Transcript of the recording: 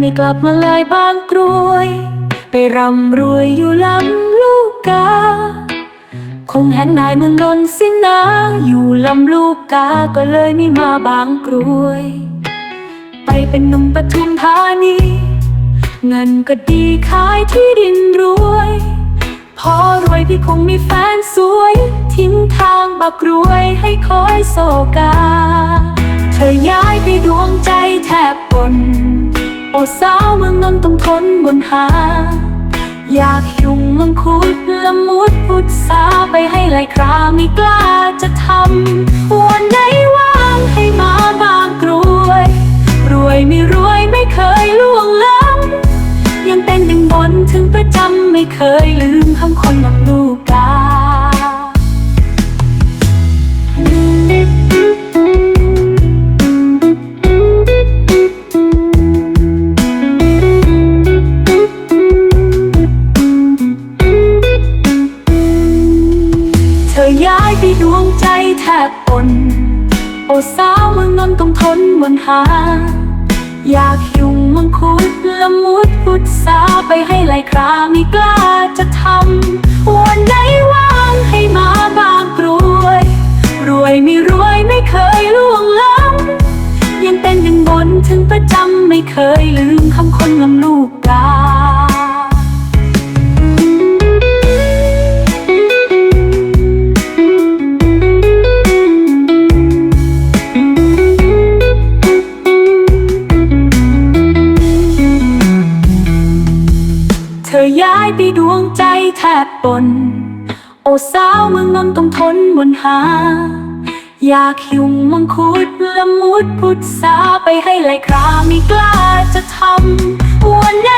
ไม่กลับมาเลยบางกรวย ไปร่ำรวยอยู่ลำลูกกา คงเห็นนายเมืองนนสินะ อยู่ลำลูกกา ก็เลยไม่มาบางกรวย ไปเป็นหนุ่มปทุมธานี เงินก็ดีขายที่ดินรวย พอรวยพี่คงมีแฟนสวย ทิ้งทางบักรวยให้คอยโศกา เธอย้ายไปดวงใจแทบปน อ้สาวเมืองนนต้องทนบนหา อยากยุ่งมังคุดละมุดพุทธาไปให้หลายคราไม่กล้าจะทำวันไหนว่างให้มาบางกรวย รวยไม่รวยไม่เคยล่วงล้ำยังเป็นหนึ่งบนถึงประจำไม่เคยลืมคำคนลำลูกกา ย้ายไปดวงใจแทบปนโอ้สาวเมืองนนต้องทนวนหา อยากยุ่งมังคุดละมุดพุทธาไปให้ไหลคราไม่กล้าจะทำวันไหนว่างให้มาบางกรวย รวยไม่รวยไม่เคยล่วงล้ำยังเป็นยังบนถึงประจำไม่เคยลืมคำคนลำลูกกา เธอย้ายไปดวงใจแทบปน โอ้สาวเมืองนนต้องทนบนหา อยากหิวมังคุดละมุดพุทธาไปให้ไหลคราไม่กล้าจะทำวันนี้